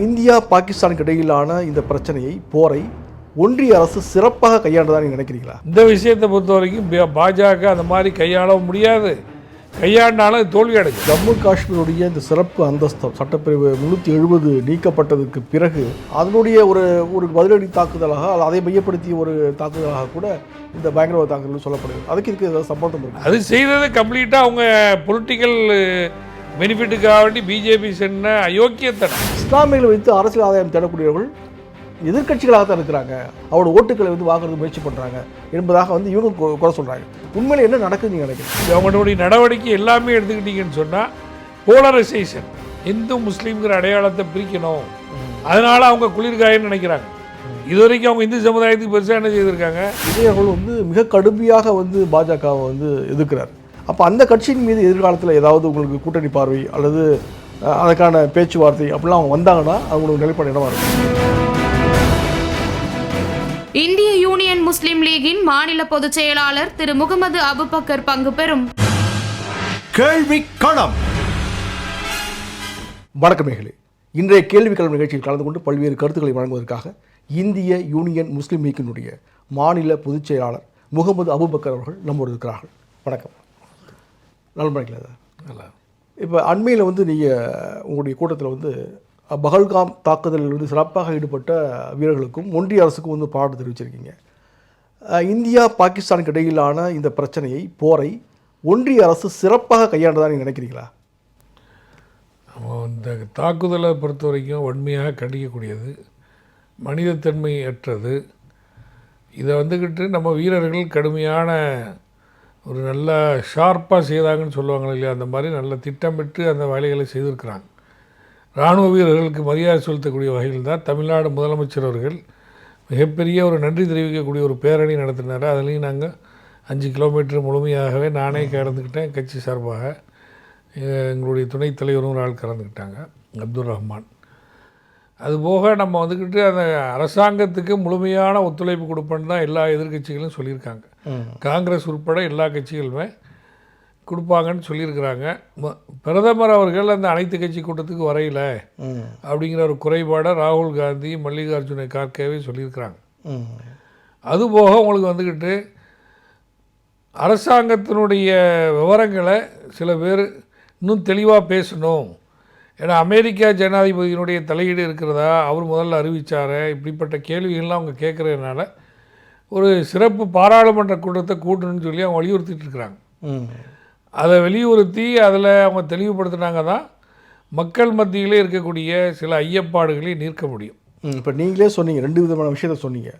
India பாகிஸ்தானுக்கு இடையிலான இந்த பிரச்சனையை போரை ஒன்றிய அரசு சிறப்பாக கையாண்டதா நீங்க நினைக்கிறீங்களா? இந்த விஷயத்தை பொறுத்த வரைக்கும் பாஜக அந்த மாதிரி கையாளவும் முடியாது. கையாண்டாலும் தோல்வி அடைக்கும் ஜம்மு காஷ்மீருடைய இந்த சிறப்பு அந்தஸ்து சட்டப்பிரிவு முன்னூற்றி எழுபது நீக்கப்பட்டதுக்கு பிறகு அதனுடைய ஒரு ஒரு பதிலடி தாக்குதலாக அதை மையப்படுத்திய ஒரு தாக்குதலாக கூட இந்த பயங்கரவாத தாக்குதல் சொல்லப்படுது அதுக்கு இதுக்கு ஏதாவது சம்பந்தம் இருக்கு? அது செய்தது கம்ப்ளீட்டாக அவங்க பொலிட்டிக்கல் பெனிஃபிட்டுக்காக வேண்டி பிஜேபி சென்ன அயோக்கியத்தனம். இஸ்லாமியர்களை வைத்து அரசியல் ஆதாயம் தேடக்கூடியவர்கள் எதிர்க்கட்சிகளாக தான் இருக்கிறாங்க. அவரோட ஓட்டுகளை வந்து வாங்குறது முயற்சி பண்ணுறாங்க என்பதாக வந்து இவங்க கு- குறை சொல்கிறாங்க உண்மையில என்ன நடக்குதுன்னு நீங்க நினைக்கிறீங்க? அவங்களுடைய நடவடிக்கை எல்லாமே எடுத்துக்கிட்டீங்கன்னு சொன்னால் போலரைசேஷன் இந்து முஸ்லீம்ங்கிற அடையாளத்தை பிரிக்கணும். அதனால அவங்க குளிர்காயன்னு நினைக்கிறாங்க. இது வரைக்கும் அவங்க இந்து சமுதாயத்துக்கு பெருசாக என்ன செய்திருக்காங்க? விஜய் அவர்கள் வந்து மிக கடுமையாக வந்து பாஜகவை வந்து எதிர்க்கிறார். அப்போ அந்த கட்சியின் மீது எதிர்காலத்தில் ஏதாவது உங்களுக்கு கூட்டணி பார்வை அல்லது அதற்கான பேச்சுவார்த்தை அப்படிலாம் அவங்க வந்தாங்கன்னா அவங்களுக்கு நிலைப்பாடு என்னவா இருக்கும்? இந்திய யூனியன் முஸ்லிம் லீகின் மாநில பொதுச் செயலாளர் திரு முகமது அபுபக்கர் பங்கு பெறும். கேள்வி களம். வணக்கம் மேகலை இன்றைய கேள்விக்கிழமை நிகழ்ச்சியில் கலந்து கொண்டு பல்வேறு கருத்துக்களை வழங்குவதற்காக இந்திய யூனியன் முஸ்லீம் லீக்கினுடைய மாநில பொதுச் செயலாளர் முகமது அபுபக்கர் அவர்கள் நம்மோடு இருக்கிறார்கள். வணக்கம். நலன்படைக்கல நல்லா. இப்போ அண்மையில் வந்து நீங்கள் உங்களுடைய கூட்டத்தில் வந்து பகல்காம் தாக்குதலில் வந்து சிறப்பாக ஈடுபட்ட வீரர்களுக்கும் ஒன்றிய அரசுக்கும் வந்து பாராட்டு தெரிவிச்சிருக்கீங்க. இந்தியா பாகிஸ்தானுக்கு இடையிலான இந்த பிரச்சனையை போரை ஒன்றிய அரசு சிறப்பாக கையாண்டதா நீங்கள் நினைக்கிறீங்களா? இந்த தாக்குதலை பொறுத்த வரைக்கும் வன்மையாக கண்டிக்கக்கூடியது மனிதத்தன்மை அற்றது இதை வந்துக்கிட்டு நம்ம வீரர்கள் கடுமையான ஒரு நல்ல ஷார்ப்பாக செய்தாங்கன்னு சொல்லுவாங்க இல்லையா அந்த மாதிரி நல்ல திட்டமிட்டு அந்த வேலைகளை செய்திருக்கிறாங்க. இராணுவ வீரர்களுக்கு மரியாதை செலுத்தக்கூடிய வகையில் தான் தமிழ்நாடு முதலமைச்சர் அவர்கள் மிகப்பெரிய ஒரு நன்றி தெரிவிக்கக்கூடிய ஒரு பேரணி நடத்தினார். அதுலேயும் நாங்கள் அஞ்சு கிலோமீட்டர் முழுமையாகவே நானே கலந்துக்கிட்டேன் கட்சி சார்பாக எங்களுடைய துணைத் தலைவரும் ஒரு ஆள் கலந்துக்கிட்டாங்க அப்துல் ரஹ்மான். அதுபோக நம்ம வந்துக்கிட்டு அந்த அரசாங்கத்துக்கு முழுமையான ஒத்துழைப்பு கொடுப்பேன்னு தான் எல்லா எதிர்க்கட்சிகளும் சொல்லியிருக்காங்க. காங்கிரஸ் உட்பட எல்லா கட்சிகளுமே கொடுப்பாங்கன்னு சொல்லியிருக்கிறாங்க. பிரதமர் அவர்கள் அந்த அனைத்து கட்சி கூட்டத்துக்கு வரையில அப்படிங்கிற ஒரு குறைபாடை ராகுல் காந்தி மல்லிகார்ஜுன கார்கேவே சொல்லியிருக்கிறாங்க. அதுபோக உங்களுக்கு வந்துக்கிட்டு அரசாங்கத்தினுடைய விவரங்களை சில பேர் இன்னும் தெளிவாக பேசணும். ஏன்னா அமெரிக்கா ஜனாதிபதியினுடைய தலையீடு இருக்கிறதா? அவர் முதல்ல அறிவிச்சாரே. இப்படிப்பட்ட கேள்விகள்லாம் அவங்க கேட்குறதுனால ஒரு சிறப்பு பாராளுமன்ற கூட்டத்தை கூட்டணும்னு சொல்லி அவங்க வலியுறுத்திட்டு இருக்கிறாங்க. அதை வலியுறுத்தி அதில் அவங்க தெளிவுபடுத்தினாங்க தான் மக்கள் மத்தியிலே இருக்கக்கூடிய சில ஐயப்பாடுகளை நீர்க்க முடியும். இப்போ நீங்களே சொன்னீங்க ரெண்டு விதமான விஷயத்த சொன்னீங்க.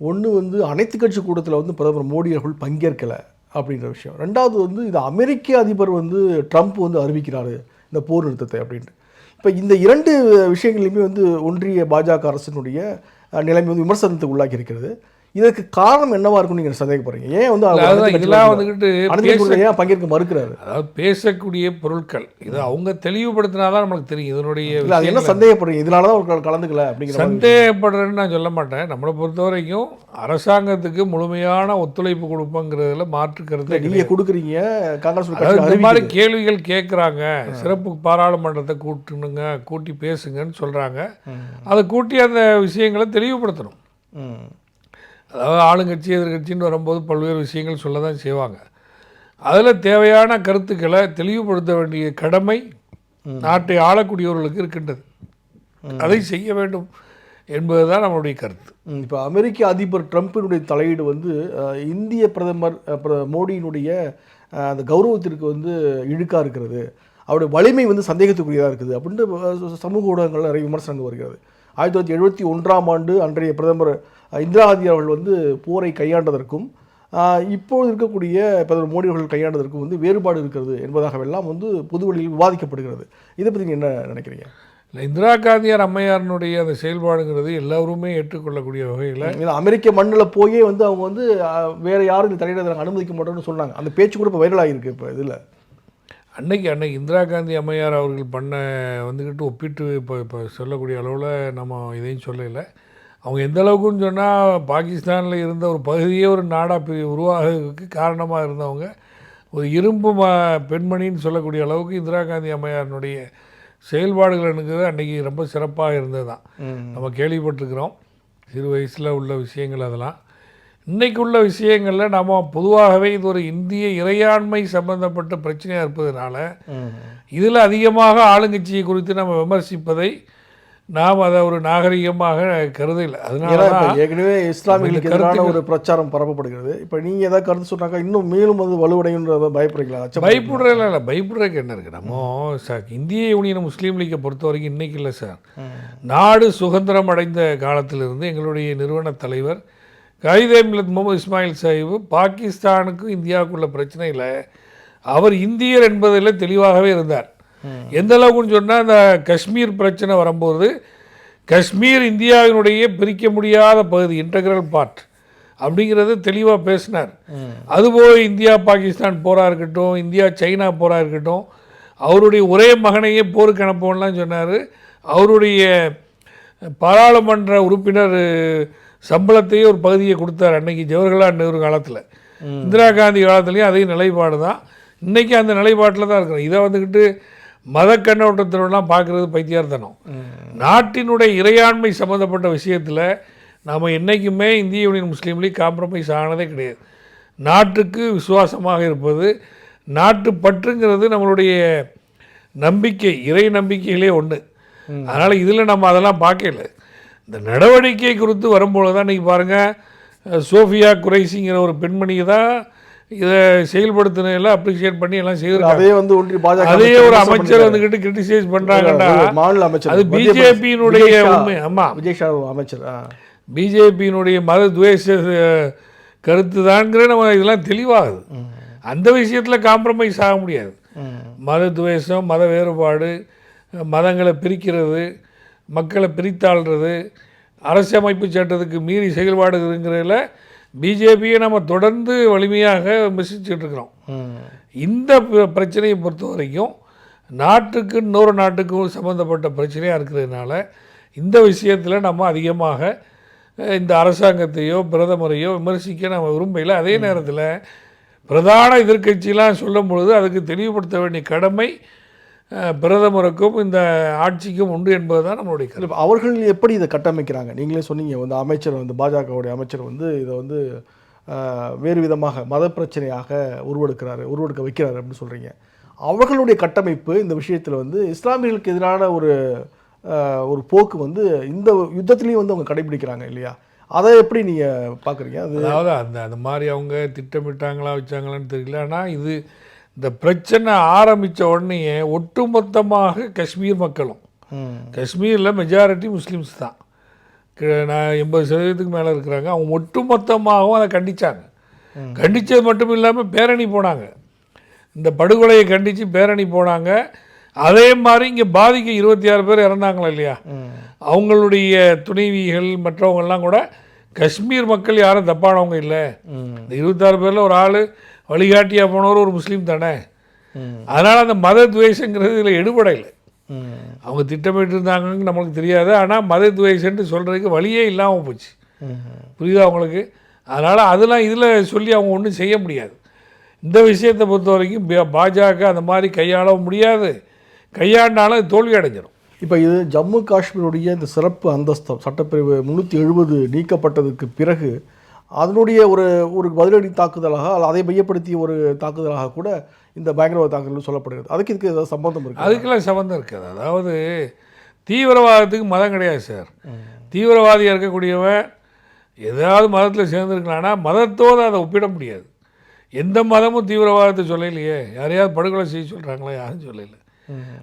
ஒன்று வந்து அனைத்து கட்சி கூட்டத்தில் வந்து பிரதமர் மோடி அவர்கள் பங்கேற்கலை அப்படின்ற விஷயம். ரெண்டாவது வந்து இது அமெரிக்க அதிபர் வந்து ட்ரம்ப் வந்து அறிவிக்கிறாரு இந்த போர் நிறுத்தத்தை அப்படின்ட்டு. இப்போ இந்த இரண்டு விஷயங்களையுமே வந்து ஒன்றிய பாஜக அரசினுடைய நிலைமை வந்து விமர்சனத்துக்கு உள்ளாக்கி இருக்கிறது. இதற்கு காரணம் என்னவா இருக்கும்னு நீங்கள் சந்தேகப்படுறீங்க? ஏன் வந்து இதெல்லாம் வந்துக்கிட்டு ஏன் பங்கேற்க மறுக்கிறாரு? அதாவது பேசக்கூடிய பொருட்கள் இது அவங்க தெளிவுபடுத்தினா தான் நம்மளுக்கு தெரியும். இதனுடைய அது என்ன சந்தேகப்படுறீங்க? இதனால தான் அவர் கலந்துக்கல அப்படிங்கிற சந்தேகப்படுறேன்னு நான் சொல்ல மாட்டேன். நம்மளை பொறுத்த வரைக்கும் அரசாங்கத்துக்கு முழுமையான ஒத்துழைப்பு கொடுப்போங்கிறதுல மாற்று கருத்து இல்லை நீங்கள் கொடுக்குறீங்க. காங்கிரஸ் ஒரு இந்த மாதிரி. கேள்விகள் கேட்குறாங்க சிறப்பு பாராளுமன்றத்தை கூட்டணுங்க கூட்டி பேசுங்கன்னு சொல்கிறாங்க அதை கூட்டி அந்த விஷயங்களை தெளிவுபடுத்தணும். அதாவது ஆளுங்கட்சி எதிர்கட்சின்னு வரும்போது பல்வேறு விஷயங்கள் சொல்ல தான் செய்வாங்க. அதில் தேவையான கருத்துக்களை தெளிவுபடுத்த வேண்டிய கடமை நாட்டை ஆளக்கூடியவர்களுக்கு இருக்கின்றது. அதை செய்ய வேண்டும் என்பதுதான் நம்மளுடைய கருத்து. இப்போ அமெரிக்க அதிபர் ட்ரம்ப்பினுடைய தலையீடு வந்து இந்திய பிரதமர் மோடியினுடைய அந்த கௌரவத்திற்கு வந்து இழுக்காக இருக்கிறது. அவருடைய வலிமை வந்து சந்தேகத்துக்குரியதாக இருக்குது அப்படின்ட்டு சமூக ஊடகங்கள் நிறைய விமர்சனங்கள் வருகிறது. ஆயிரத்தி தொள்ளாயிரத்தி எழுபத்தி ஒன்றாம் ஆண்டு அன்றைய பிரதமர் இந்திரா காந்தி அவர்கள் வந்து போரை கையாண்டதற்கும் இப்போது இருக்கக்கூடிய பிரதமர் மோடி அவர்கள் கையாண்டதற்கும் வந்து வேறுபாடு இருக்கிறது என்பதாகவெல்லாம் வந்து பொதுவெளியில் விவாதிக்கப்படுகிறது. இதை பற்றி நீங்கள் என்ன நினைக்கிறீங்க? இல்லை இந்திரா காந்தியார் அம்மையாரினுடைய அந்த செயல்பாடுங்கிறது எல்லாருமே ஏற்றுக்கொள்ளக்கூடிய வகையில் அமெரிக்க மண்ணில் போயே வந்து அவங்க வந்து வேற யாரும் இந்த தலையிட அனுமதிக்க மாட்டோம்னு சொன்னாங்க. அந்த பேச்சு கூட இப்போ வைரல் ஆகிருக்கு இப்போ இதில். அன்னைக்கு அன்னைக்கு இந்திரா காந்தி அம்மையார் அவர்கள் பண்ண வந்துக்கிட்டு ஒப்பிட்டு இப்போ இப்போ சொல்லக்கூடிய அளவில் நம்ம இதையும் சொல்லலை. அவங்க எந்த அளவுக்குன்னு சொன்னால் பாகிஸ்தானில் இருந்த ஒரு பகுதியே ஒரு நாடாக உருவாகிறதுக்கு காரணமாக இருந்தவங்க ஒரு இரும்பு ம பெண்மணின்னு சொல்லக்கூடிய அளவுக்கு இந்திரா காந்தி அம்மையாரினுடைய செயல்பாடுகள் எனக்கு அன்றைக்கி ரொம்ப சிறப்பாக இருந்தது தான். நம்ம கேள்விப்பட்டிருக்கிறோம் சிறு வயசில் உள்ள விஷயங்கள் அதெல்லாம் இன்னைக்கு உள்ள விஷயங்களில் நம்ம பொதுவாகவே இது ஒரு இந்திய இறையாண்மை சம்பந்தப்பட்ட பிரச்சனையாக இருப்பதனால. இதில் அதிகமாக ஆளுங்கட்சியை குறித்து நம்ம விமர்சிப்பதை நாம் அதை ஒரு நாகரிகமாக கருதலை. அதனால ஏற்கனவே இஸ்லாமியர்களுக்கு எதிரான ஒரு பிரச்சாரம் பரப்பப்படுகிறது. இப்போ நீங்க ஏதாவது கருத்து சொன்னாக்கா இன்னும் மேலும் அது வலுவடையுன்றத பயப்படுறீங்களா? அச்சம் பயப்படுறதுல இல்லை பயப்படுறதுக்கு என்ன இருக்குது நம்ம சார் இந்திய யூனியன் முஸ்லீம் லீக்கை பொறுத்த வரைக்கும் இன்றைக்கி இல்லை சார். நாடு சுதந்திரம் அடைந்த காலத்திலிருந்து எங்களுடைய நிறுவன தலைவர் காயிதே மில்லத் முகமது இஸ்மாயில் சாஹிப் பாகிஸ்தானுக்கும் இந்தியாவுக்குள்ள பிரச்சனையில் அவர் இந்தியர் என்பதில் தெளிவாகவே இருந்தார். எந்த அளவுக்குன்னு சொன்னால் இந்த காஷ்மீர் பிரச்சனை வரும்போது காஷ்மீர் இந்தியாவினுடைய பிரிக்க முடியாத பகுதி இன்டகிரல் பார்ட் அப்படிங்கிறத தெளிவாக பேசினார். அதுபோல் இந்தியா பாகிஸ்தான் போராக இருக்கட்டும் இந்தியா சைனா போராக இருக்கட்டும் அவருடைய ஒரே மகனையே போருக்கு அனுப்போம்லாம் சொன்னார். அவருடைய பாராளுமன்ற உறுப்பினர் சம்பளத்தையே ஒரு பகுதியை கொடுத்தார் அன்னைக்கு ஜவஹர்லால் நேரு காலத்தில். இந்திரா காந்தி காலத்துலேயும் அதே நிலைப்பாடு தான். இன்றைக்கி அந்த நிலைப்பாட்டில் தான் இருக்கிறோம். இதை வந்துக்கிட்டு மத கண்ணோட்டத்திலலாம் பார்க்குறது பைத்தியார்த்தனம் நாட்டினுடைய இறையாண்மை சம்மந்தப்பட்ட விஷயத்தில் நாம் என்றைக்குமே இந்திய யூனியன் முஸ்லீம் லீக் காம்ப்ரமைஸ் ஆனதே கிடையாது. நாட்டுக்கு விசுவாசமாக இருப்பது நாட்டு பற்றுங்கிறது நம்மளுடைய நம்பிக்கை இறை நம்பிக்கைகளே ஒன்று அதனால் இதில் நம்ம அதெல்லாம் பார்க்கல இந்த நடவடிக்கை குறித்து வரும்பொழுது தான் இன்றைக்கி பாருங்கள் சோஃபியா குறைசிங்கிற ஒரு பெண்மணியை தான் இதை செயல்படுத்தினதில் அப்ரிஷியேட் பண்ணி எல்லாம் செய்திருக்காங்க. அதே வந்து ஒன்றிய பாஜக அதே ஒரு அமைச்சர். வந்துக்கிட்டு கிரிட்டிசைஸ் பண்ணுறாங்கடா மாநில அமைச்சர் அது பிஜேபியினுடைய உண்மை. ஆமாம் விஜய் ஷா அமைச்சர். பிஜேபியினுடைய மத துவேஷ கருத்து தான்ங்கிற நம்ம இதெல்லாம் தெளிவாகுது. அந்த விஷயத்தில் காம்ப்ரமைஸ் ஆக முடியாது. மத துவேஷம் மத வேறுபாடு மதங்களை பிரிக்கிறது மக்களை பிரித்தாள்றது அரசியமைப்பு சட்டத்துக்கு மீறி செயல்பாடுங்கிறதுல பிஜேபியை நம்ம தொடர்ந்து வலிமையாக விமர்சிச்சுட்டு இருக்கிறோம். இந்த பிரச்சனையை பொறுத்த வரைக்கும் நாட்டுக்கு இன்னொரு நாட்டுக்கும் சம்மந்தப்பட்ட பிரச்சனையாக இருக்கிறதுனால இந்த விஷயத்தில் நம்ம அதிகமாக இந்த அரசாங்கத்தையோ பிரதமரையோ விமர்சிக்க நம்ம விரும்பல அதே நேரத்தில் பிரதான எதிர்க்கட்சிலாம் சொல்லும் பொழுது அதுக்கு தெளிவுபடுத்த வேண்டிய கடமை பிரதமருக்கும் இந்த ஆட்சிக்கும் உண்டு என்பது தான் நம்மளுடைய கருத்து. அவர்கள் எப்படி இதை கட்டமைக்கிறாங்க? நீங்களே சொன்னீங்க வந்து அமைச்சர் வந்து பாஜகவுடைய அமைச்சர் வந்து இதை வந்து வேறு விதமாக மத பிரச்சனையாக உருவெடுக்கிறாரு உருவெடுக்க வைக்கிறாரு அப்படின்னு சொல்கிறீங்க அவர்களுடைய கட்டமைப்பு இந்த விஷயத்தில் வந்து இஸ்லாமியர்களுக்கு எதிரான ஒரு ஒரு போக்கு வந்து இந்த யுத்தத்திலையும் வந்து அவங்க கடைபிடிக்கிறாங்க இல்லையா? அதை எப்படி நீங்கள் பார்க்குறீங்க? அது அதாவது அந்த அந்த மாதிரி அவங்க திட்டமிட்டாங்களா வச்சாங்களான்னு தெரியல. ஆனால் இது இந்த பிரச்சனை ஆரம்பித்த உடனே ஒட்டுமொத்தமாக காஷ்மீர் மக்களும். காஷ்மீரில் மெஜாரிட்டி முஸ்லீம்ஸ் தான். நான் எண்பது சதவீதத்துக்கு மேலே இருக்கிறாங்க. அவங்க ஒட்டுமொத்தமாகவும் அதை கண்டிச்சாங்க. கண்டித்தது மட்டும் இல்லாமல் பேரணி போனாங்க. இந்த படுகொலையை கண்டித்து பேரணி போனாங்க. அதே மாதிரி இங்கே பாதிக்க இருபத்தி ஆறு பேர் இறந்தாங்களா இல்லையா? அவங்களுடைய துணைவிகள் மற்றவங்கெல்லாம் கூட காஷ்மீர் மக்கள் யாரும் தப்பானவங்க இல்லை. இந்த இருபத்தாறு பேரில் ஒரு ஆள் வழிகாட்டியாக போனவர் ஒரு முஸ்லீம் தானே? அதனால் அந்த மத துவேஷங்கிறது இதில் எடுபடை இல்லை. ம். அவங்க திட்டமிட்டு இருந்தாங்கன்னு நம்மளுக்கு தெரியாது. ஆனால் மத துவேஷன்ட்டு சொல்கிறதுக்கு வழியே இல்லாமல் போச்சு. புரியுதா அவங்களுக்கு அதனால் அதெல்லாம் இதில் சொல்லி அவங்க ஒன்றும் செய்ய முடியாது. இந்த விஷயத்தை பொறுத்த வரைக்கும் பாஜக அந்த மாதிரி கையாளவும் முடியாது. கையாண்டாலும் தோல்வி அடைஞ்சிடும் இப்போ இது ஜம்மு காஷ்மீருடைய இந்த சிறப்பு அந்தஸ்தம் சட்டப்பிரிவு முந்நூற்றி எழுபது நீக்கப்பட்டதுக்கு பிறகு அதனுடைய ஒரு ஒரு பதிலடி தாக்குதலாக அல்ல அதை மையப்படுத்திய ஒரு தாக்குதலாக கூட இந்த பயங்கரவாத தாக்குதல் சொல்லப்படுகிறது. அதுக்கு இதுக்கு ஏதாவது சம்பந்தம் இருக்கு? அதுக்கெல்லாம் சம்மந்தம் இருக்காது. அதாவது தீவிரவாதத்துக்கு மதம் கிடையாது சார். தீவிரவாதியாக இருக்கக்கூடியவன் ஏதாவது மதத்தில் சேர்ந்துருக்கலாம்னா மதத்தோடு அதை ஒப்பிட முடியாது. எந்த மதமும் தீவிரவாதத்தை சொல்லலையே. யாரையாவது படுகொலை செய்ய சொல்கிறாங்களா யாரும் சொல்லலை.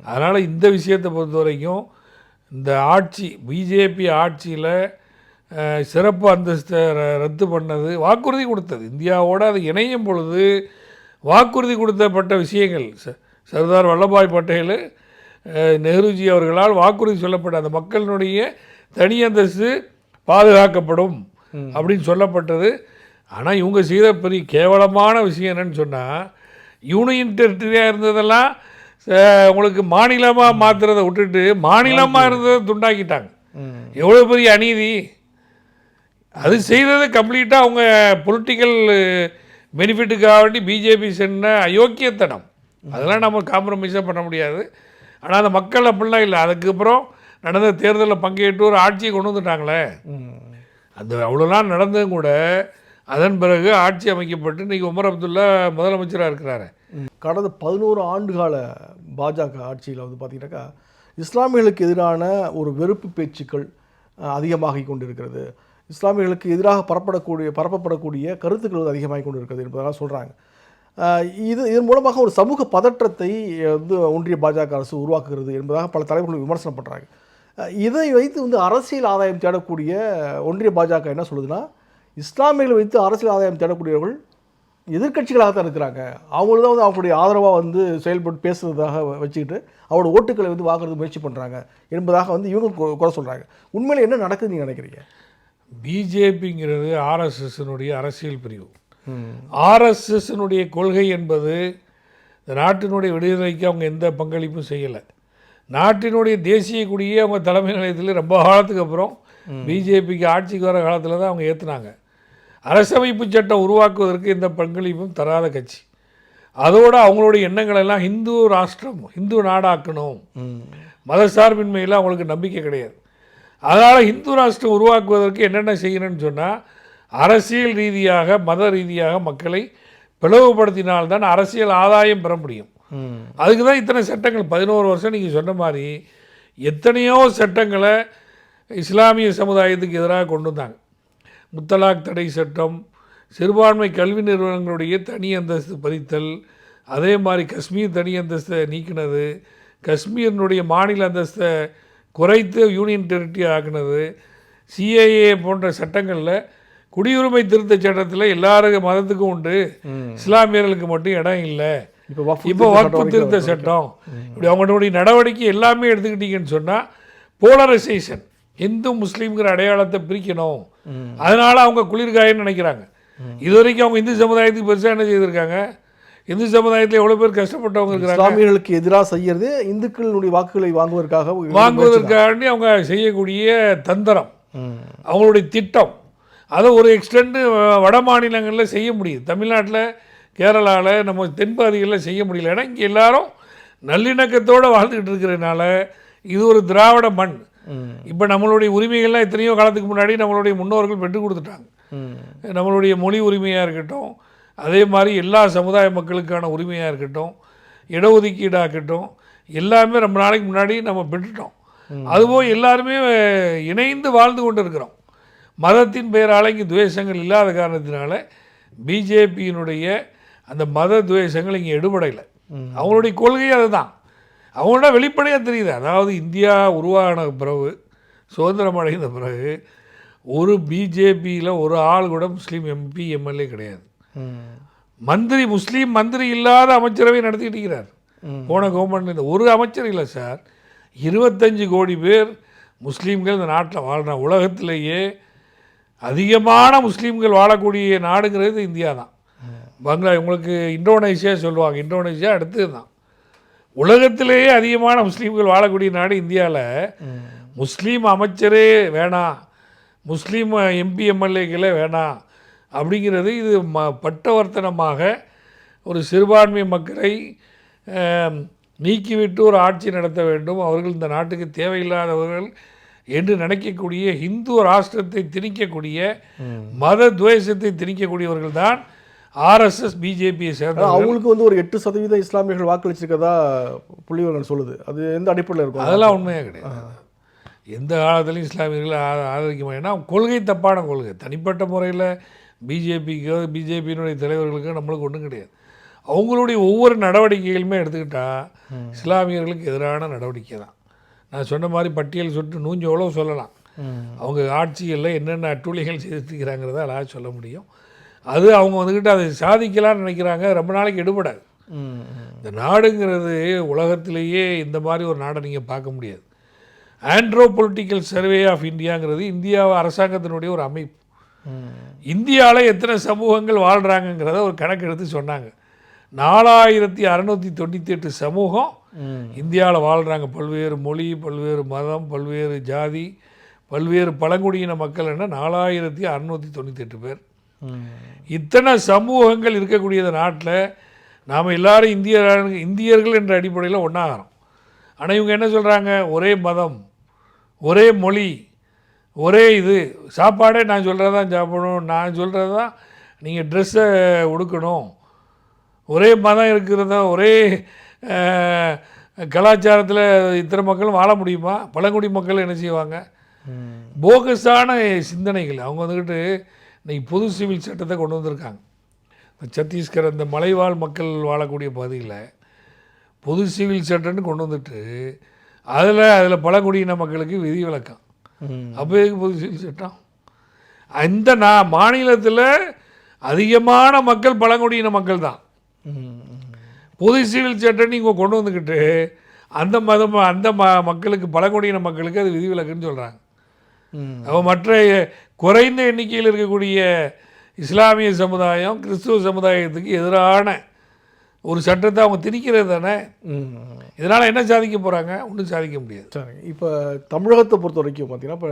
அதனால் இந்த விஷயத்தை பொறுத்த வரைக்கும் இந்த ஆட்சி பிஜேபி ஆட்சியில் சிறப்பு அந்தஸ்தை ரத்து பண்ணது வாக்குறுதி கொடுத்தது. இந்தியாவோடு அது இணையும் பொழுது வாக்குறுதி கொடுத்தப்பட்ட விஷயங்கள். ச- சர்தார் வல்லபாய் பட்டேல் நெஹ்ருஜி அவர்களால் வாக்குறுதி சொல்லப்பட்ட அந்த மக்களினுடைய தனி அந்தஸ்து பாதுகாக்கப்படும் அப்படின்னு சொல்லப்பட்டது. ஆனால் இவங்க செய்த பெரிய கேவலமான விஷயம் என்னன்னு சொன்னால் யூனியன் டெரிட்டரியாக இருந்ததெல்லாம் உங்களுக்கு மாநிலமாக மாற்றுறதை விட்டுட்டு மாநிலமாக இருந்ததை துண்டாக்கிட்டாங்க. எவ்வளோ பெரிய அநீதி. அது செய்தது கம்ப்ளீட்டாக அவங்க பொலிட்டிக்கல் பெனிஃபிட்டுக்காக வேண்டி பிஜேபி சென்ன அயோக்கியத்தனம். அதெல்லாம் நம்ம காம்ப்ரமைஸாக பண்ண முடியாது. ஆனால் அந்த மக்கள் அப்படிலாம் இல்லை. அதுக்கப்புறம் நடந்த தேர்தலில் பங்கேற்று ஒரு ஆட்சியை கொண்டு வந்துட்டாங்களே. அந்த அவ்வளோலாம் நடந்தும் கூட அதன் பிறகு ஆட்சி அமைக்கப்பட்டு இன்றைக்கி உமர் அப்துல்லா முதலமைச்சராக இருக்கிறாரு. கடந்த பதினோரு ஆண்டுகால பாஜக ஆட்சியில் வந்து பார்த்தீங்கன்னாக்கா இஸ்லாமியர்களுக்கு எதிரான ஒரு வெறுப்பு பேச்சுக்கள் அதிகமாகி கொண்டிருக்கிறது. இஸ்லாமியர்களுக்கு எதிராக பரப்படக்கூடிய பரப்பப்படக்கூடிய கருத்துக்கள் வந்து அதிகமாகிக் கொண்டிருக்கிறது என்பதெல்லாம் சொல்கிறாங்க இது இதன் மூலமாக ஒரு சமூக பதற்றத்தை வந்து ஒன்றிய பாஜக அரசு உருவாக்குகிறது என்பதாக பல தலைவர்கள் விமர்சனம் பண்ணுறாங்க இதை வைத்து வந்து அரசியல் ஆதாயம் தேடக்கூடிய ஒன்றிய பாஜக என்ன சொல்லுதுன்னா இஸ்லாமியர்களை வைத்து அரசியல் ஆதாயம் தேடக்கூடியவர்கள் எதிர்க்கட்சிகளாக தான் இருக்கிறாங்க. அவங்களும் தான் வந்து அவங்களுடைய ஆதரவாக வந்து செயல்பட்டு பேசுறதாக வச்சுக்கிட்டு அவரோட ஓட்டுக்களை வந்து வாங்குறது முயற்சி பண்ணுறாங்க என்பதாக வந்து இவங்க குறை சொல்கிறாங்க உண்மையில் என்ன நடக்குதுன்னு நீங்கள் நினைக்கிறீங்க? பிஜேபிங்கிறது ஆர்எஸ்எஸ்னுடைய அரசியல் பிரிவு. ஆர்எஸ்எஸ்னுடைய கொள்கை என்பது இந்த நாட்டினுடைய விடுதலைக்கு அவங்க எந்த பங்களிப்பும் செய்யலை. நாட்டினுடைய தேசிய கொடியே அவங்க தலைமை நிலையத்தில் ரொம்ப காலத்துக்கு அப்புறம் பிஜேபிக்கு ஆட்சிக்கு வர காலத்தில் தான் அவங்க ஏற்றுனாங்க அரசமைப்பு சட்டம் உருவாக்குவதற்கு எந்த பங்களிப்பும் தராத கட்சி. அதோட அவங்களுடைய எண்ணங்கள் எல்லாம் இந்து ராஷ்டிரம் இந்து நாடாக்கணும். மதசார்பின்மையில் அவங்களுக்கு நம்பிக்கை கிடையாது. அதனால் இந்து ராஷ்டிரம் உருவாக்குவதற்கு என்னென்ன செய்யணும்னு சொன்னால் அரசியல் ரீதியாக மத ரீதியாக மக்களை பிளவுபடுத்தினால்தான் அரசியல் ஆதாயம் பெற முடியும். அதுக்கு தான் இத்தனை சட்டங்கள். பதினோரு வருஷம் நீங்கள் சொன்ன மாதிரி எத்தனையோ சட்டங்களை இஸ்லாமிய சமுதாயத்துக்கு எதிராக கொண்டு வந்தாங்க. முத்தலாக் தடை சட்டம் சிறுபான்மை கல்வி நிறுவனங்களுடைய தனி அந்தஸ்து பதித்தல் அதே மாதிரி காஷ்மீர் தனி அந்தஸ்தை நீக்கினது காஷ்மீரினுடைய மாநில அந்தஸ்தை குறைத்து யூனியன் டெரிட்டரி ஆக்குனது சிஏஏ போன்ற சட்டங்களில் குடியுரிமை திருத்த சட்டத்தில் எல்லாரும் மதத்துக்கும் உண்டு இஸ்லாமியர்களுக்கு மட்டும் இடம் இல்லை. இப்போ இப்போ திருத்த வக்ஃபு சட்டம் திருத்த சட்டம். இப்படி அவங்களுடைய நடவடிக்கை எல்லாமே எடுத்துக்கிட்டீங்கன்னு சொன்னால் போலரைசேஷன் இந்து முஸ்லீம்ங்கிற அடையாளத்தை பிரிக்கணும். அதனால அவங்க குளிர்காயன்னு நினைக்கிறாங்க. இது வரைக்கும் அவங்க இந்து சமுதாயத்துக்கு பெருசாக என்ன செய்திருக்காங்க? இந்து சமுதாயத்தில் எவ்வளோ பேர் கஷ்டப்பட்டவங்க இருக்கிறாங்க? இஸ்லாமியர்களுக்கு எதிராக செய்யறது இந்துக்களுடைய வாக்குகளை வாங்குவதற்காக வாங்குவதற்காண்டி அவங்க செய்யக்கூடிய தந்திரம். அவங்களுடைய திட்டம் அதை ஒரு எக்ஸ்டெண்டு வட மாநிலங்களில் செய்ய முடியுது. தமிழ்நாட்டில் கேரளாவில் நம்ம தென்பாதிகளில் செய்ய முடியல. ஏன்னா இங்கே எல்லாரும் நல்லிணக்கத்தோடு வாழ்ந்துக்கிட்டு இருக்கிறதுனால இது ஒரு திராவிட மண். இப்போ நம்மளுடைய உரிமைகள்லாம் எத்தனையோ காலத்துக்கு முன்னாடி நம்மளுடைய முன்னோர்கள் பெற்றுக் கொடுத்துட்டாங்க. நம்மளுடைய மொழி உரிமையாக இருக்கட்டும் அதே மாதிரி எல்லா சமுதாய மக்களுக்கான உரிமையாக இருக்கட்டும் இடஒதுக்கீடாக இருக்கட்டும் எல்லாமே ரொம்ப நாளைக்கு முன்னாடி நம்ம பெற்றுட்டோம். அதுபோல் எல்லாருமே இணைந்து வாழ்ந்து கொண்டு இருக்கிறோம் மதத்தின் பெயரால் இங்கே துவேஷங்கள் இல்லாத காரணத்தினால பிஜேபியினுடைய அந்த மத துவேஷங்கள் இங்கே எடுபடையில் அவங்களுடைய கொள்கை அதுதான். அவங்களோட வெளிப்படையாக தெரியுது. அதாவது இந்தியா உருவான பிறகு சுதந்திரம் அடைந்த பிறகு ஒரு பிஜேபியில் ஒரு ஆள் கூட முஸ்லீம் எம்பி எம்எல்ஏ கிடையாது. மந்திரி முஸ்லீம் மந்திரி இல்லாத அமைச்சரவை நடத்திக்கிட்டு இருக்கிறார் போன கவர்மெண்ட் ஒரு அமைச்சர் இல்லை சார். இருபத்தஞ்சு கோடி பேர் முஸ்லீம்கள் இந்த நாட்டில் வாழ்கிறாங்க உலகத்திலேயே அதிகமான முஸ்லீம்கள் வாழக்கூடிய நாடுங்கிறது இந்தியா தான். பங்களா உங்களுக்கு இந்தோனேஷியா சொல்லுவாங்க. இந்தோனேஷியா அடுத்தது தான் உலகத்திலேயே அதிகமான முஸ்லீம்கள் வாழக்கூடிய நாடு இந்தியாவில் முஸ்லீம் அமைச்சரே வேணாம். முஸ்லீம் எம்பி எம்எல்ஏக்களே வேணாம். அப்படிங்கிறது இது ம பட்டவர்த்தனமாக ஒரு சிறுபான்மை மக்களை நீக்கிவிட்டு ஒரு ஆட்சி நடத்த வேண்டும். அவர்கள் இந்த நாட்டுக்கு தேவையில்லாதவர்கள் என்று நினைக்கக்கூடிய இந்து ராஷ்டிரத்தை திணிக்கக்கூடிய மத துவேஷத்தை திணிக்கக்கூடியவர்கள் தான் ஆர்எஸ்எஸ் பிஜேபியை சேர்ந்தவர்கள். அவங்களுக்கு வந்து ஒரு எட்டு சதவீதம் இஸ்லாமியர்கள் வாக்களிச்சிருக்கதா புள்ளிவர்கள் சொல்லுது. அது எந்த அடிப்படையில் இருக்கும்? அதெல்லாம் உண்மையாக கிடையாது. எந்த காலத்துலையும் இஸ்லாமியர்களை ஆதரிக்க ஏன்னா கொள்கை தப்பான கொள்கை. தனிப்பட்ட முறையில் பிஜேபிக்கோ பிஜேபியினுடைய தலைவர்களுக்கோ நம்மளுக்கு ஒன்றும் கிடையாது. அவங்களுடைய ஒவ்வொரு நடவடிக்கைகளுமே எடுத்துக்கிட்டால் இஸ்லாமியர்களுக்கு எதிரான நடவடிக்கை தான். நான் சொன்ன மாதிரி பட்டியல் சுட்டு நூஞ்சு எவ்வளோ சொல்லலாம். அவங்க ஆட்சிகளில் என்னென்ன அட்டூழியங்கள் செய்திருக்கிறாங்கிறத அழகாக சொல்ல முடியும். அது அவங்க வந்துக்கிட்டு அதை சாதிக்கலாம்னு நினைக்கிறாங்க ரொம்ப நாளைக்கு எடுபடாது. இந்த நாடுங்கிறது உலகத்திலேயே இந்த மாதிரி ஒரு நாடை நீங்கள் பார்க்க முடியாது. ஆண்ட்ரோ பொலிட்டிக்கல் சர்வே ஆஃப் இந்தியாங்கிறது இந்தியா அரசாங்கத்தினுடைய ஒரு அமைப்பு. இந்தியாவில் எத்தனை சமூகங்கள் வாழ்கிறாங்கங்கிறத ஒரு கணக்கு எடுத்து சொன்னாங்க. நாலாயிரத்தி அறநூற்றி தொண்ணூற்றி எட்டு சமூகம் இந்தியாவில் வாழ்கிறாங்க பல்வேறு மொழி பல்வேறு மதம் பல்வேறு ஜாதி பல்வேறு பழங்குடியின மக்கள் என்ன? நாலாயிரத்தி அறநூற்றி தொண்ணூற்றி எட்டு பேர். இத்தனை சமூகங்கள் இருக்கக்கூடிய நாட்டில் நாம் எல்லாரும் இந்திய இந்தியர்கள் என்ற அடிப்படையில் ஒன்றாகிறோம் ஆனால் இவங்க என்ன சொல்கிறாங்க ஒரே மதம் ஒரே மொழி ஒரே இது சாப்பாடே நான் சொல்கிறது தான் சாப்பிடணும் நான் சொல்கிறது தான் நீங்கள் ட்ரெஸ்ஸை உடுக்கணும். ஒரே மதம் இருக்கிறதா ஒரே கலாச்சாரத்தில் இத்தனை மக்களும் வாழ முடியுமா? பழங்குடி மக்கள் என்ன செய்வாங்க? போகஸான சிந்தனைகள். அவங்க வந்துக்கிட்டு இன்னைக்கு பொது சிவில் சட்டத்தை கொண்டு வந்திருக்காங்க. சத்தீஸ்கர் அந்த மலைவாழ் மக்கள் வாழக்கூடிய பகுதியில் பொது சிவில் சட்டம்னு கொண்டு வந்துட்டு அதில் அதில் பழங்குடியின மக்களுக்கு விதி எதுக்கு பொது சிவில் சட்டம் அந்த நான் மாநிலத்தில் அதிகமான மக்கள் பழங்குடியின மக்கள் தான் பொது சிவில் சட்டம் நீங்கள் கொண்டு வந்துக்கிட்டு அந்த மதம் அந்த ம மக்களுக்கு பழங்குடியின மக்களுக்கு அது விதிவிலக்குன்னு சொல்கிறாங்க அப்போ மற்ற குறைந்த எண்ணிக்கையில் இருக்கக்கூடிய இஸ்லாமிய சமுதாயம் கிறிஸ்துவ சமுதாயத்துக்கு எதிரான ஒரு சட்டத்தை அவங்க திணிக்கிறது தானே? இதனால் என்ன சாதிக்க போகிறாங்க ஒன்றும் சாதிக்க முடியாது. சரி இப்போ தமிழகத்தை பொறுத்த வரைக்கும் பார்த்தீங்கன்னா இப்போ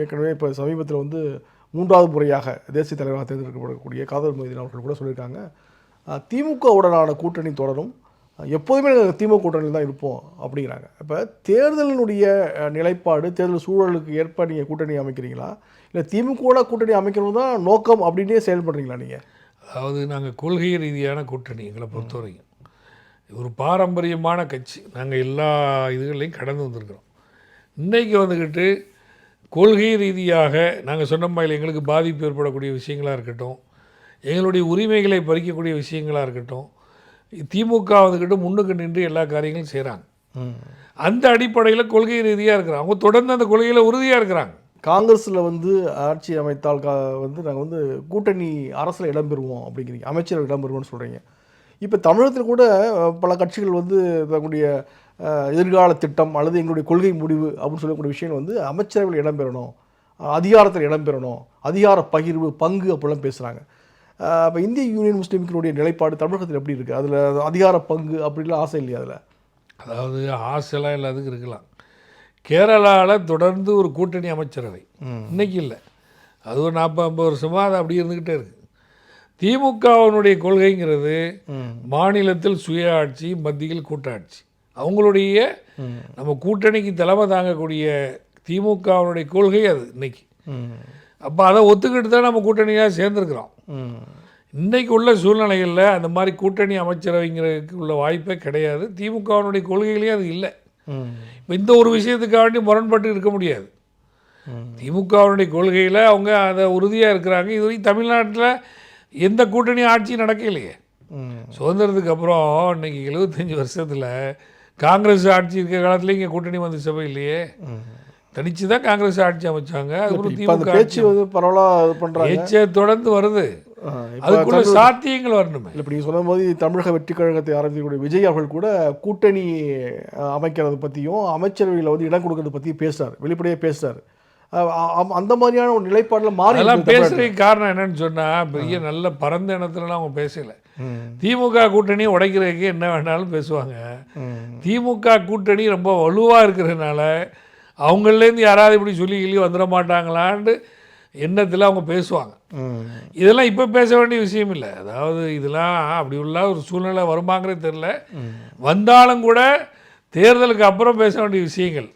ஏற்கனவே இப்போ சமீபத்தில் வந்து மூன்றாவது முறையாக தேசிய தலைவராக தேர்ந்தெடுக்கப்படக்கூடிய காதல் மொய்தீன் அவர்கள் கூட சொல்லியிருக்காங்க. திமுகவுடனான கூட்டணி தொடரும். எப்போதுமே நாங்கள் திமுக கூட்டணியில் தான் இருப்போம் அப்படிங்கிறாங்க. இப்போ தேர்தலினுடைய நிலைப்பாடு தேர்தல் சூழலுக்கு ஏற்ப நீங்கள் கூட்டணி அமைக்கிறீங்களா? இல்லை திமுகவோட கூட்டணி அமைக்கணும் தான் நோக்கம் அப்படின்னே செயல்படுறீங்களா நீங்கள் அதாவது நாங்கள் கொள்கை ரீதியான கூட்டணி எங்களை பொறுத்தவரைக்கும். ஒரு பாரம்பரியமான கட்சி. நாங்கள் எல்லா இதுகளையும் கடந்து வந்திருக்கிறோம். இன்றைக்கி வந்துக்கிட்டு கொள்கை ரீதியாக நாங்கள் சொன்ன மாதிரி எங்களுக்கு பாதிப்பு ஏற்படக்கூடிய விஷயங்களாக இருக்கட்டும் எங்களுடைய உரிமைகளை பறிக்கக்கூடிய விஷயங்களாக இருக்கட்டும் திமுக வந்துக்கிட்டு முன்னுக்கு நின்று எல்லா காரியங்களும் செய்கிறாங்க அந்த அடிப்படையில் கொள்கை ரீதியாக இருக்கிறாங்க. அவங்க தொடர்ந்து அந்த கொள்கையில் உறுதியாக இருக்கிறாங்க. காங்கிரஸில் வந்து ஆட்சி அமைத்தால் கா வந்து நாங்கள் வந்து கூட்டணி அரசில் இடம்பெறுவோம் அப்படிங்கிறீங்க. அமைச்சர்கள் இடம்பெறுவோம்னு சொல்கிறீங்க இப்போ தமிழகத்தில் கூட பல கட்சிகள் வந்து தங்களுடைய எதிர்கால திட்டம் அல்லது எங்களுடைய கொள்கை முடிவு அப்படின்னு சொல்லக்கூடிய விஷயம் வந்து அமைச்சரவையில் இடம்பெறணும் அதிகாரத்தில் இடம்பெறணும் அதிகார பகிர்வு பங்கு அப்படிலாம் பேசுகிறாங்க அப்போ இந்திய யூனியன் முஸ்லீம்களுடைய நிலைப்பாடு தமிழகத்தில் எப்படி இருக்குது அதில் அதிகார பங்கு அப்படிலாம் ஆசை இல்லையா அதில்? அதாவது ஆசைலாம் எல்லாத்துக்கும் இருக்கலாம். கேரளாவில் தொடர்ந்து ஒரு கூட்டணி அமைச்சரவை. இன்னைக்கு இல்லை. அது ஒரு நாற்பது ஐம்பது வருஷமாக அது அப்படியே இருந்துக்கிட்டே இருக்கு. திமுகவினுடைய கொள்கைங்கிறது மாநிலத்தில் சுய ஆட்சி மத்தியில் கூட்டாட்சி. அவங்களுடைய நம்ம கூட்டணிக்கு தலைமை தாங்கக்கூடிய திமுகவினுடைய கொள்கை அது இன்னைக்கு. அப்போ அதை ஒத்துக்கிட்டு தான் நம்ம கூட்டணியாக சேர்ந்துருக்குறோம். இன்னைக்கு உள்ள சூழ்நிலைகளில் அந்த மாதிரி கூட்டணி அமைச்சரவைங்கிறதுக்கு உள்ள வாய்ப்பே கிடையாது. திமுகவினுடைய கொள்கையிலேயே அது இல்லை. இந்த ஒரு விஷயத்துக்காண்டி முரண்பட்டு இருக்க முடியாது. திமுகவினுடைய கொள்கையில் அவங்க அதை உறுதியாக இருக்கிறாங்க. இது வரைக்கும் தமிழ்நாட்டில் எந்த கூட்டணி ஆட்சியும் நடக்கலையே. சுதந்திரத்துக்கு அப்புறம் இன்னைக்கு எழுபத்தஞ்சி வருஷத்தில் காங்கிரஸ் ஆட்சி இருக்கிற காலத்துல இங்கே கூட்டணி வந்து சபை இல்லையே. தனிச்சு தான் காங்கிரஸ் ஆட்சி அமைச்சாங்க. அதுக்கப்புறம் திமுக பேச்சு வந்து பரவலாக இது பண்ணுறாங்க பேச்சை தொடர்ந்து வருது. அதுக்குள்ள சாத்தியங்கள் வரணுமே. இல்லை இப்போ நீங்கள் சொல்லும்போது தமிழக வெற்றி கழகத்தை ஆரம்பிக்கக்கூடிய விஜய் அவர்கள் கூட கூட்டணி அமைக்கிறத பற்றியும் அமைச்சரவையில் வந்து இடம் கொடுக்கறத பற்றியும் பேசுறார். வெளிப்படையாக அ- அந்த மாதிரியான ஒரு நிலைப்பாடில் மாறி தமிழ்நாட்டுல. பேசுறதுக்கு காரணம் என்னன்னு சொன்னா பெரிய நல்ல பரந்த இனத்துலலாம் அவங்க பேசல. திமுக கூட்டணி உடைக்கிறதுக்கு என்ன வேணாலும் பேசுவாங்க. திமுக கூட்டணி ரொம்ப வலுவா இருக்கிறதுனால அவங்கள்லேருந்து யாராவது இப்படி சொல்லி கிள்ளி வந்துட மாட்டாங்களான்னு எண்ணத்தில் அவங்க பேசுவாங்க. இதெல்லாம் இப்போ பேச வேண்டிய விஷயம் இல்லை. அதாவது இதெல்லாம் அப்படி உள்ள ஒரு சூழ்நிலை வருமாங்கிறது தெரில வந்தாலும் கூட தேர்தலுக்கு அப்புறம் பேச வேண்டிய விஷயங்கள்.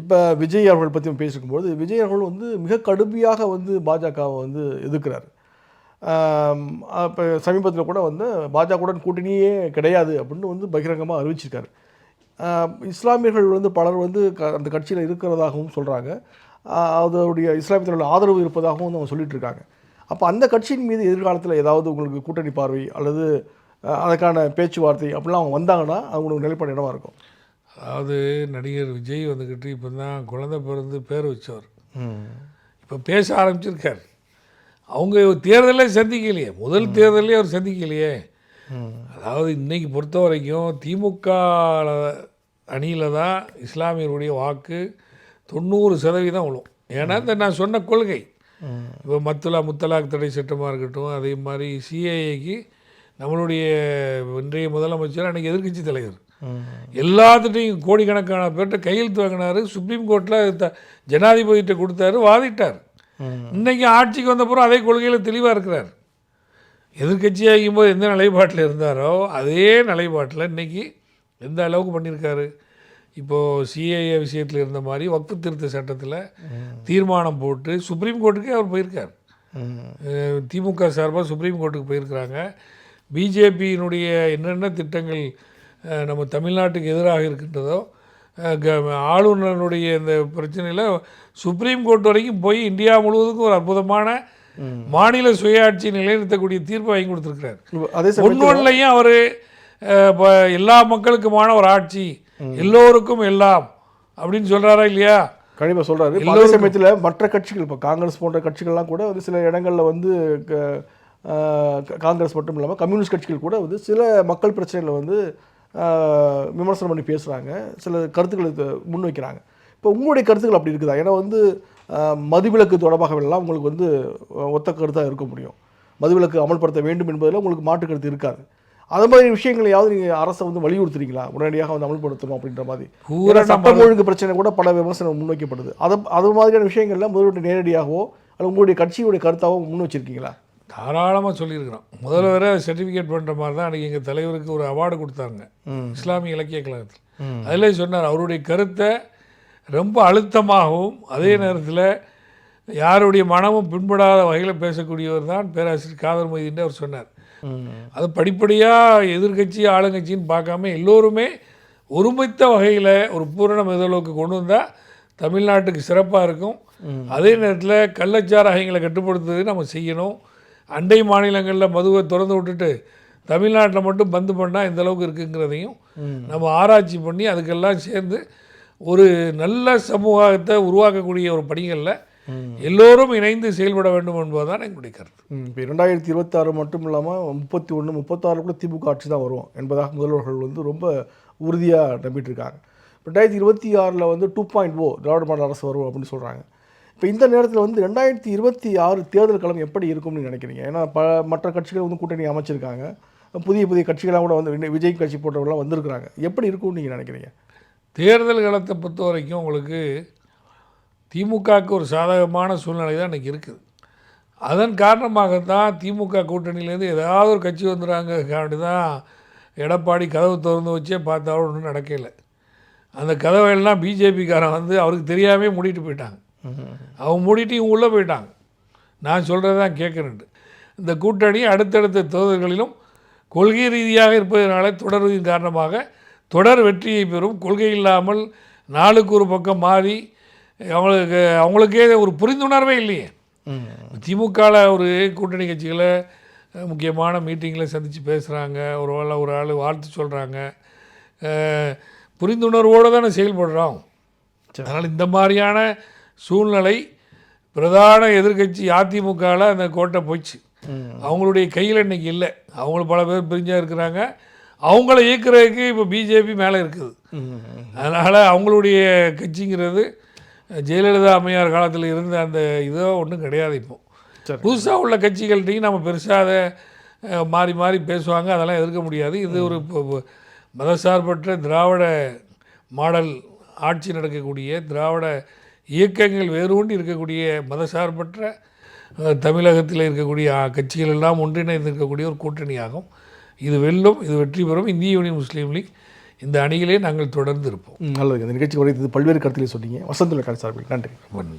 இப்போ விஜய் அவர்கள் பற்றி பேசிக்கும்போது விஜய் அவர்கள் வந்து மிக கடுமையாக வந்து பாஜகவை வந்து எதிர்க்கிறார். இப்போ சமீபத்தில் கூட வந்து பாஜகவுடன் கூட்டணியே கிடையாது அப்படின்னு வந்து பகிரங்கமாக அறிவிச்சிருக்காரு. இஸ்லாமியர்கள் வந்து பலர் வந்து க அந்த கட்சியில் இருக்கிறதாகவும் சொல்கிறாங்க அதோடைய இஸ்லாமியத்தோட ஆதரவு இருப்பதாகவும் வந்து அவங்க சொல்லிட்டு இருக்காங்க. அப்போ அந்த கட்சியின் மீது எதிர்காலத்தில் ஏதாவது உங்களுக்கு கூட்டணி பார்வை அல்லது அதற்கான பேச்சுவார்த்தை அப்படிலாம் அவங்க வந்தாங்கன்னா அவங்களுக்கு நிலைப்பாடு இடமா இருக்கும்? அதாவது நடிகர் விஜய் வந்துக்கிட்டு இப்போ தான் குழந்தை பிறந்து பேர் வச்சவர். இப்போ பேச ஆரம்பிச்சிருக்கார். அவங்க தேர்தலே சந்திக்கலையே. முதல் தேர்தலே அவர் சந்திக்கலையே. அதாவது இன்னைக்கு பொறுத்த வரைக்கும் திமுக அணியில் தான் இஸ்லாமியருடைய வாக்கு தொண்ணூறு சதவீதம் விழும். ஏன்னா இந்த நான் சொன்ன கொள்கை. இப்போ மத்துலா முத்தலாக் தடை சட்டமாக இருக்கட்டும் அதே மாதிரி சிஏஏக்கு நம்மளுடைய இன்றைய முதலமைச்சர் அன்றைக்கி எதிர்க்கட்சி தலைவர். எல்லாத்துட்டையும் கோடிக்கணக்கான பேர்கிட்ட கையெழுத்து வாங்கினாரு. சுப்ரீம் கோர்ட்டில் த ஜனாதிபதிகிட்ட கொடுத்தாரு வாதிட்டார். இன்னைக்கு ஆட்சிக்கு வந்தப்புறம் அதே கொள்கையில் தெளிவாக இருக்கிறார். எதிர்க்கட்சியாகும் போது எந்த நிலைப்பாட்டில் இருந்தாரோ அதே நிலைப்பாட்டில் இன்னைக்கு எந்த அளவுக்கு பண்ணியிருக்காரு? இப்போது சிஏஏ விஷயத்தில் இருந்த மாதிரி வக்ஃபு திருத்த சட்டத்தில் தீர்மானம் போட்டு சுப்ரீம் கோர்ட்டுக்கே அவர் போயிருக்கார். திமுக சார்பாக சுப்ரீம் கோர்ட்டுக்கு போயிருக்கிறாங்க. பிஜேபியினுடைய என்னென்ன திட்டங்கள் நம்ம தமிழ்நாட்டுக்கு எதிராக இருக்கின்றதோ க- ஆளுநருடைய இந்த பிரச்சனையில் சுப்ரீம் கோர்ட் வரைக்கும் போய் இந்தியா முழுவதுக்கும் ஒரு அற்புதமான மாநில சுயாட்சி நிலைநிறுத்தக்கூடிய தீர்ப்பு வாங்கி கொடுத்துருக்கிறார். ஒன்னொன்லையும் அவர் எல்லா மக்களுக்குமான ஒரு ஆட்சி எல்லோருக்கும் எல்லாம் அப்படின்னு சொல்றாரா இல்லையா? கண்டிப்பாக சொல்றாரு. இப்ப அதே சமயத்தில் மற்ற கட்சிகள் இப்போ காங்கிரஸ் போன்ற கட்சிகள்லாம் கூட வந்து சில இடங்களில் வந்து காங்கிரஸ் மட்டும் இல்லாமல் கம்யூனிஸ்ட் கட்சிகள் கூட வந்து சில மக்கள் பிரச்சனைகளை வந்து விமர்சனம் பண்ணி பேசுகிறாங்க சில கருத்துக்களை முன்வைக்கிறாங்க. இப்போ உங்களுடைய கருத்துக்கள் அப்படி இருக்குதா? ஏன்னா வந்து மதுவிலக்கு தொடர்பாக எல்லாம் உங்களுக்கு வந்து ஒத்த கருத்தாக இருக்க முடியும். மதுவிலக்கு அமல்படுத்த வேண்டும் என்பதில் உங்களுக்கு மாற்று கருத்து இருக்காது. அது மாதிரி விஷயங்களையாவது நீங்கள் அரசை வந்து வலியுறுத்துறீங்களா? உடனடியாக வந்து அமல்படுத்தணும் அப்படின்ற மாதிரி. சட்டம் ஒழுங்கு பிரச்சனை கூட பல விமர்சனம் முன்வைக்கப்படுது. அது அது மாதிரியான விஷயங்கள்ல முதல்வர் நேரடியாகவோ அல்லது உங்களுடைய கட்சியுடைய கருத்தாவோ முன் வச்சிருக்கீங்களா? தாராளமாக சொல்லியிருக்கிறோம். முதல்வரை சர்டிஃபிகேட் பண்ணுற மாதிரி தான் அன்றைக்கி எங்கள் தலைவருக்கு ஒரு அவார்டு கொடுத்தாங்க இஸ்லாமிய இலக்கிய கழகத்தில். அதில் சொன்னார் அவருடைய கருத்தை ரொம்ப அழுத்தமாகவும் அதே நேரத்தில் யாருடைய மனமும் பின்படாத வகையில் பேசக்கூடியவர் தான் பேராசிரியர் காதர் மொய்தீன் அவர் சொன்னார். அது படிப்படியாக எதிர்க்கட்சி ஆளுங்கட்சின்னு பார்க்காம எல்லோருமே ஒருமித்த வகையில் ஒரு பூரண மெதளவுக்கு கொண்டு வந்தால் தமிழ்நாட்டுக்கு சிறப்பாக இருக்கும். அதே நேரத்தில் கள்ளச்சாராயங்களை கட்டுப்படுத்துறது நம்ம செய்யணும். அண்டை மாநிலங்களில் மதுவை திறந்து விட்டுட்டு தமிழ்நாட்டில் மட்டும் பந்து பண்ணால் எந்த அளவுக்கு இருக்குங்கிறதையும் நம்ம ஆராய்ச்சி பண்ணி அதுக்கெல்லாம் சேர்ந்து ஒரு நல்ல சமூகத்தை உருவாக்கக்கூடிய ஒரு பணிகளில் எல்லோரும் இணைந்து செயல்பட வேண்டும் என்பதுதான் எங்களுடைய கருத்து. இப்போ இரண்டாயிரத்தி இருபத்தாறு மட்டும் இல்லாமல் முப்பத்தி ஒன்று முப்பத்தாறு கூட திமுக ஆட்சி தான் வரும் என்பதாக முதல்வர்கள் வந்து ரொம்ப உறுதியாக நம்பிட்டு இருக்காங்க. ரெண்டாயிரத்தி இருபத்தி ஆறில் வந்து two point O Dravida model அரசு வரும் அப்படின்னு சொல்கிறாங்க இப்போ இந்த நேரத்தில் வந்து ரெண்டாயிரத்தி இருபத்தி ஆறு தேர்தல் களம் எப்படி இருக்கும்னு நினைக்கிறீங்க? ஏன்னா ப மற்ற கட்சிகள் வந்து கூட்டணி அமைச்சிருக்காங்க. புதிய புதிய கட்சிகளாக கூட வந்து விஜய் கட்சி போன்றவங்களாம் வந்திருக்கிறாங்க. எப்படி இருக்கும்னு நீங்கள் நினைக்கிறீங்க? தேர்தல் களத்தை பொறுத்த வரைக்கும் உங்களுக்கு திமுகவுக்கு ஒரு சாதகமான சூழ்நிலை தான் இன்றைக்கி இருக்குது. அதன் காரணமாகத்தான் திமுக கூட்டணியிலேருந்து ஏதாவது ஒரு கட்சி வந்துடுறாங்க காண்டி தான் எடப்பாடி கதவு திறந்து வச்சே பார்த்தாலும் ஒன்றும் நடக்கலை. அந்த கதவையெல்லாம் பிஜேபிக்காரன் வந்து அவருக்கு தெரியாமே மூடிட்டு போயிட்டாங்க. அவங்க மூடிட்டு இவங்க உள்ளே போயிட்டாங்க. நான் சொல்கிறது தான் கேட்குறேன்ட்டு இந்த கூட்டணி அடுத்தடுத்த தேர்தல்களிலும் கொள்கை ரீதியாக இருப்பதனால தொடர்வதன் காரணமாக தொடர் வெற்றியை பெறும். கொள்கை இல்லாமல் நாளுக்கு ஒரு பக்கம் மாறி அவங்களுக்கு அவங்களுக்கே ஒரு புரிந்துணர்வே இல்லையே. திமுகவில் ஒரு கூட்டணி கட்சிகளை முக்கியமான மீட்டிங்கில் சந்தித்து பேசுகிறாங்க ஒரு வேளை ஒரு ஆள் வாழ்த்து சொல்கிறாங்க புரிந்துணர்வோடு தானே செயல்படுறோம். அதனால் இந்த மாதிரியான சூழ்நிலை பிரதான எதிர்க்கட்சி அதிமுகவில் அந்த கோட்டை போச்சு. அவங்களுடைய கையில் இன்னைக்கு இல்லை. அவங்களும் பல பேர் பிரிஞ்சா இருக்கிறாங்க. அவங்கள இயக்குறதுக்கு இப்போ பிஜேபி மேலே இருக்குது. அதனால் அவங்களுடைய கட்சிங்கிறது ஜெயலலிதா அம்மையார் காலத்தில் இருந்த அந்த இதோ ஒன்றும் கிடையாது இப்போ. புதுசாக உள்ள கட்சிகள்கிட்டையும் நம்ம பெருசாக அதை மாறி மாறி பேசுவாங்க. அதெல்லாம் எதிர்க்க முடியாது. இது ஒரு மதசார்பற்ற திராவிட மாடல் ஆட்சி நடக்கக்கூடிய திராவிட இயக்கங்கள் வேரூன்றி இருக்கக்கூடிய மதசார்பற்ற தமிழகத்தில் இருக்கக்கூடிய கட்சிகள் எல்லாம் ஒன்றிணைந்து இருக்கக்கூடிய ஒரு கூட்டணியாகும். இது வெல்லும் இது வெற்றி பெறும். இந்திய யூனியன் முஸ்லீம் லீக். இந்த அணியிலே நாங்கள் தொடர்ந்து இருப்போம் நல்லது. இந்த நிகழ்ச்சி உரைத்தது பல்வேறு கருத்துக்களை சொன்னீங்க. வசந்துள்ள சார்பில். நன்றி.